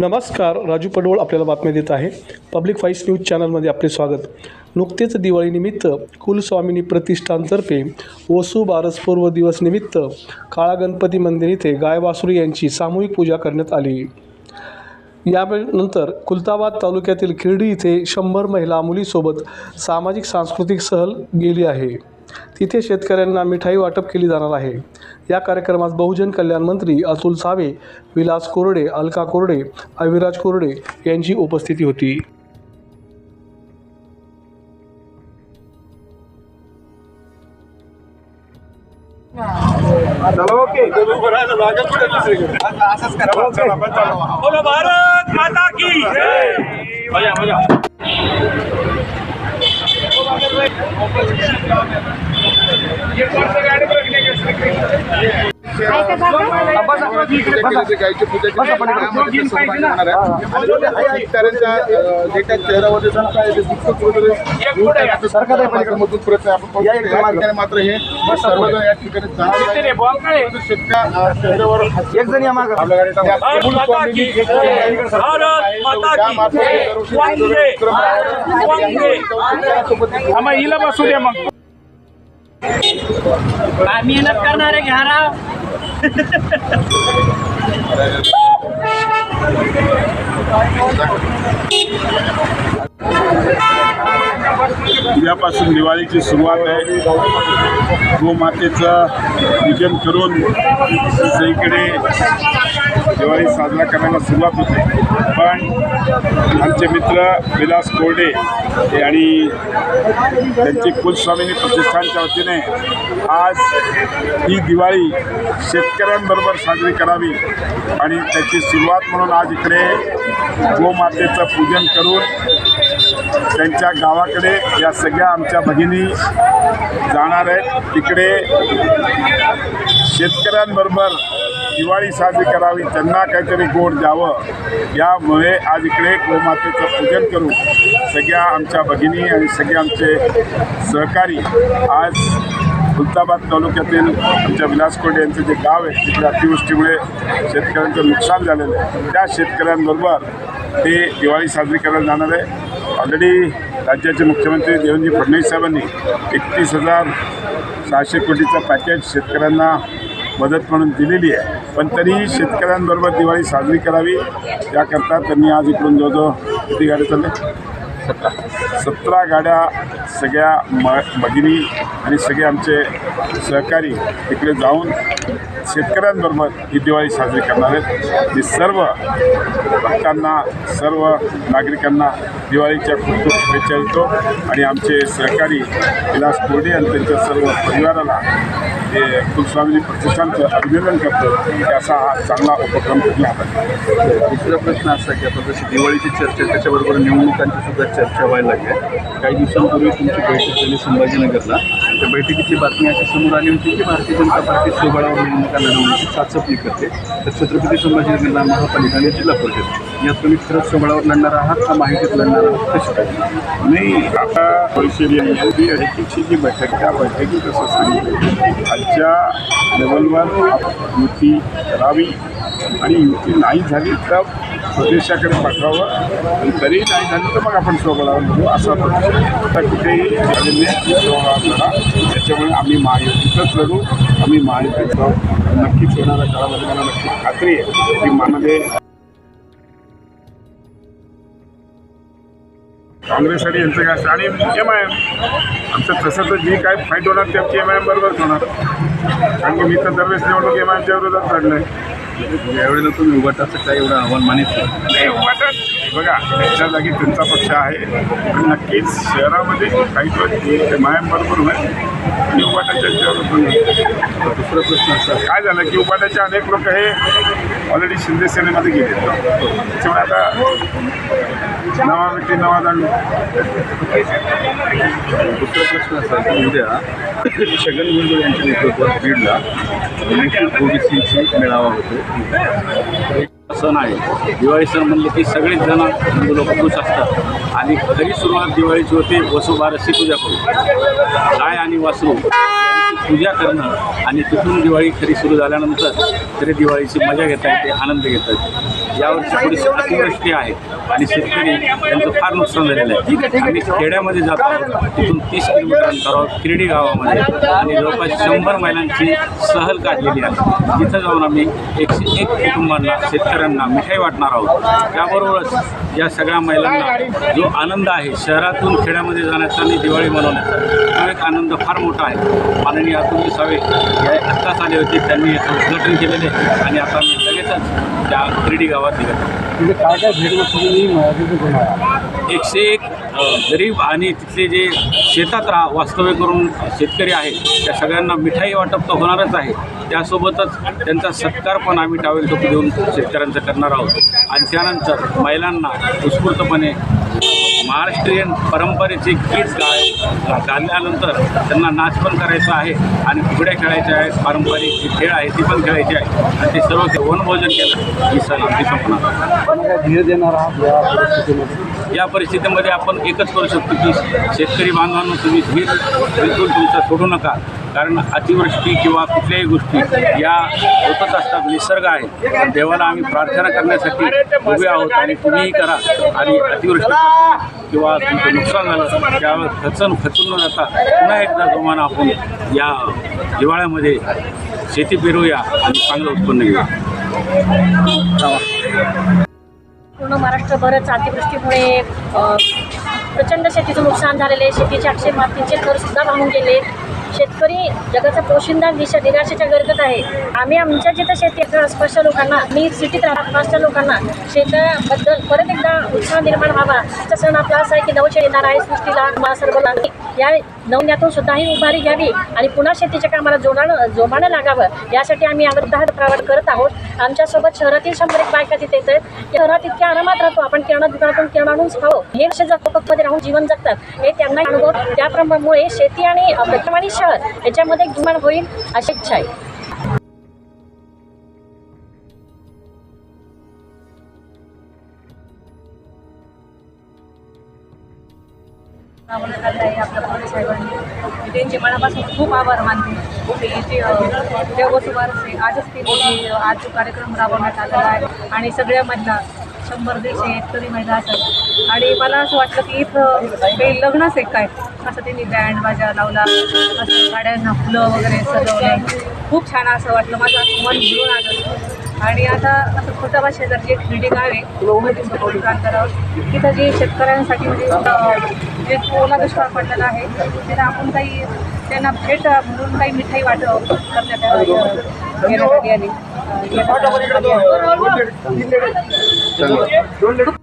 नमस्कार राजू पडवळ आपल्याला बातम्या देत आहे. पब्लिक व्हाईस न्यूज चॅनलमध्ये आपले स्वागत. नुकतेच दिवाळीनिमित्त कुलस्वामिनी प्रतिष्ठानतर्फे वसू बारसपूर्व दिवसनिमित्त काळा गणपती मंदिर इथे गायवासुरी यांची सामूहिक पूजा करण्यात आली. यानंतर खुलताबाद तालुक्यातील खिर्डी इथे शंभर महिला मुलीसोबत सामाजिक सांस्कृतिक सहल गेली आहे. तिथे शेतकऱ्यांना मिठाई वाटप केली जाणार आहे. या कार्यक्रमात बहुजन कल्याण मंत्री अतुल सावे विलास कोरडे अलका कोरडे अविराज कोरडे यांची उपस्थिती होती. बोलो भारत माता की मात्र हे सर्वजण या ठिकाणी एक हिला बसू द्या मग. मेहनत करणारे घ्या राव. उद्यापासून दिवाळीची सुरुवात आहे. गोमातेचं पूजन करून सगळीकडे दिवाळी साजरा करायला सुरुवात होते. पण आमचे मित्र विलास कोरडे आणि त्यांची कुलस्वामिनी प्रतिष्ठानच्या वतीने आज ही दिवाळी शेतकऱ्यांबरोबर साजरी करावी आणि त्याची सुरुवात म्हणून आज इकडे गोमातेचं पूजन करून त्यांच्या गावाकडे या सगळ्या आमच्या भगिनी जाणार आहेत. तिकडे शेतकऱ्यांबरोबर दिवाळी साजरी करावी त्यांना काहीतरी गोड द्यावं. यामुळे आज इकडे गोमातेचं पूजन करू सगळ्या आमच्या भगिनी आणि सगळे आमचे सहकारी आज खुलताबाद तालुक्यातील आमच्या विलास कोंडे यांचं जे गाव आहे तिकडे अतिवृष्टीमुळे शेतकऱ्यांचं नुकसान झालेलं आहे. त्या शेतकऱ्यांबरोबर ते दिवाळी साजरी करायला जाणार आहे. ऑलरेडी राज्याचे मुख्यमंत्री देवेंद्र फडणवीस साहेबांनी एकतीस हजार सहाशे कोटीचं पॅकेज शेतकऱ्यांना मदत म्हणून दिलेली आहे. पण तरीही शेतकऱ्यांबरोबर दिवाळी साजरी करावी याकरता त्यांनी आज इकडून जवळजवळ किती गाडी चालले सतरा सतरा गाड्या सगळ्या म भगिनी आणि सगळे आमचे सहकारी तिकडे जाऊन शेतकऱ्यांबरोबर ही दिवाळी साजरी करणार आहेत. मी सर्व भक्तांना सर्व नागरिकांना दिवाळीच्या खूप खूप शुभेच्छा देतो. आणि आमचे सहकारी विलास कोरडे आणि त्यांच्या सर्व परिवाराला हे कुलस्वामी प्रतिष्ठानचं अभिनंदन करतो की असा हा चांगला उपक्रम घेतला हातात दुसरा प्रश्न असा की आता जशी दिवाळीची चर्चा त्याच्याबरोबर निवडणुकांची सुद्धा चर्चा व्हायला लागली आहे. काही दिवसांपूर्वी तुमची बैठक झाली संभाजीनगरला. त्या बैठकीची बातमी अशी समोर आली होती की भारतीय जनता पार्टी सोबळावर निवडणुका लढवण्याची चाचपणी करते. तर छत्रपती संभाजीनगरला महापालिका आणि जिल्हा परिषद. यात तुम्ही खरंच सोबळावर लढणार आहात का माहितीत लढणार आहात? कशी काय? नाही आता परिषद यांची अध्यक्षीची जी बैठक त्या बैठकीत असं सांगितलं आजच्या लेवलवर युती करावी आणि युती नाही झाली तर प्रदेशाकडे पाठवावं. आणि तरी नाही झालं तर मग आपण स्वबळावर लढू असा आता कुठेही झालेले लढा त्याच्यामुळे आम्ही महायुतीतच लढू. आम्ही महायुतीचं नक्कीच येणाऱ्या काळामध्ये मला नक्की खात्री आहे की मनामध्ये काँग्रेस आणि यांचं काय असतं? आणि एम आय एम आमचं तसं तर जी काय फाईट होणार ते आमची एम आय एम बरोबरच होणार. कारण की मी तर दरवेळेस निवडणूक एम आय एमच्या विरोधात लढलोय. यावेळेला तुम्ही उभाटाचं काय एवढं आव्हान मानित नाही बघा त्यांच्या जागी त्यांचा पक्ष आहे. आणि नक्कीच शहरामध्ये काही गोष्टी एम आय एम बरोबर होईल. आणि उपाटाच्या याच्यावर. दुसरा प्रश्न असा. आहे, काय झालं की उपाटाचे अनेक लोक हे ऑलरेडी शिंदे सेनेमध्ये गेले त्याच्यामुळे आता नवा व्यक्ती नवा दांडू दुसरा प्रश्न असा की उद्या छगन भुजबळ यांच्या नेतृत्वात बीडला ओबीसीची मेळावा होतो. सण आहे. दिवाळी सण म्हणले की सगळेच जण हिंदू लोक खुश असतात. आणि खरी सुरुवात दिवाळीची होते वसुबारसी पूजा करून. गाय आणि वासरू पूजा करणं आणि तिथून दिवाळी खरी सुरू झाल्यानंतर तरी दिवाळीची मजा घेता येते आनंद घेता येते. यावर्षी थोडीशी अतिवृष्टी आहे आणि शेतकरी त्यांचं फार नुकसान झालेलं आहे. आम्ही खेड्यामध्ये जातो आहोत तिथून तीस किलोमीटर अंतरावर किर्डी गावामध्ये. आणि जवळपास शंभर महिलांची सहल काढलेली आहे. तिथं जाऊन आम्ही एकशे एक कुटुंबांना शेतकऱ्यांना मिठाई वाटणार आहोत. त्याबरोबरच या सगळ्या महिलांना जो आनंद आहे शहरातून खेड्यामध्ये जाण्याचा आणि दिवाळी मनवण्याचा तो एक आनंद फार मोठा आहे. माननीय अतुल सावे या आत्ताच आले होते त्यांनी याचं उद्घाटन केलेले आणि आता मी लगेचच त्या किरडी गावात निघत. म्हणजे काय काय तुम्ही एकशे एक गरीब आणि तिथले जे शेतात राहा वास्तव्य करून शेतकरी आहेत त्या सगळ्यांना मिठाई वाटप तर होणारच आहे. त्यासोबतच त्यांचा सत्कार पण आम्ही टावेल टोपी देऊन शेतकऱ्यांचा करणार आहोत. आणि त्यानंतर महिलांना उत्स्फूर्तपणे महाराष्ट्रीयन परंपरेचे गीत गाय गाल्यानंतर त्यांना नाच पण करायचा आहे आणि फुगड्या खेळायच्या आहेत पारंपरिक जे खेळ आहे ती पण खेळायचे आहे. आणि ते सर्व ते वनभोजन केलं. ही सण आमची संपणार. धीर देणार आहात या परिस्थितीमध्ये आपण एकच करू शकतो की शेतकरी बांधवांनो तुम्ही धीर बिलकुल तुमचा सोडू नका. कारण अतिवृष्टी किंवा कुठल्याही गोष्टी या होतच असतात निसर्ग आहे. तर देवाला आम्ही प्रार्थना करण्यासाठी उभे आहोत आणि तुम्हीही करा. आणि अतिवृष्टी किंवा तुमचं नुकसान झालं त्यावर खचून खचून न जाता पुन्हा एकदा जोमानं आपण या हिवाळ्यामध्ये शेती पेरूया आणि चांगलं उत्पन्न घेऊया. पूर्ण महाराष्ट्रभरच अतिवृष्टीमुळे प्रचंड शेतीचं नुकसान झालेले आहे. शेतीचे अक्षय मातीचे थरसुद्धा वाहून गेले. शेतकरी जगाचा पोशिंदा दिशा निराशेच्या गर्दत आहे. आम्ही आमच्या जिथं शेती आहे आसपासच्या लोकांना मी सिटीत राहत आसपासच्या लोकांना शेताबद्दल परत एकदा उत्साह निर्माण व्हावा. आजचा सण आपला असा आहे की नवशे येणार आहे सृष्टीला मा सर्व या नवन्यातून सुद्धाही उभारी घ्यावी आणि पुन्हा शेतीच्या कामाला जोडाणं जोमानं लागावं. यासाठी आम्ही अवधार प्रवास करत आहोत. आमच्यासोबत शहरातील शंभर एक बायका तिथे येतात शहरात इतक्या किराणा दुकानातून किराणा आणून खावं. हे वर्षमध्ये राहून जीवन जगतात हे त्यांना अनुभव त्याप्रमाणे शेती आणि प्रथम आणि शहर याच्यामध्ये निर्माण होईल अशी इच्छा आहे. त्यांचे मनापासून खूप आभार मानते. ते आजच ते आज कार्यक्रम राबवण्यात आलेला आहे. आणि सगळ्या महिला शंभर दीडशे एकतरी महिला असतात आणि मला असं वाटलं की इथं काही लग्नच आहे काय? असं त्यांनी बँड बाजा लावला असं गाड्यांना फुलं वगैरे सजवले. खूप छान असं वाटलं माझं असं मन भरून आलं. आणि आता असं खोटाबा शेजारची एक बिल्डिंग आहे पंचवीस किलोमीटर अंतरावर तिथं जे शेतकऱ्यांसाठी म्हणजे जे ओला दुष्काळ पडलेला आहे त्याला आपण काही त्यांना भेट म्हणून काही मिठाई वाट करण्यात आली. आणि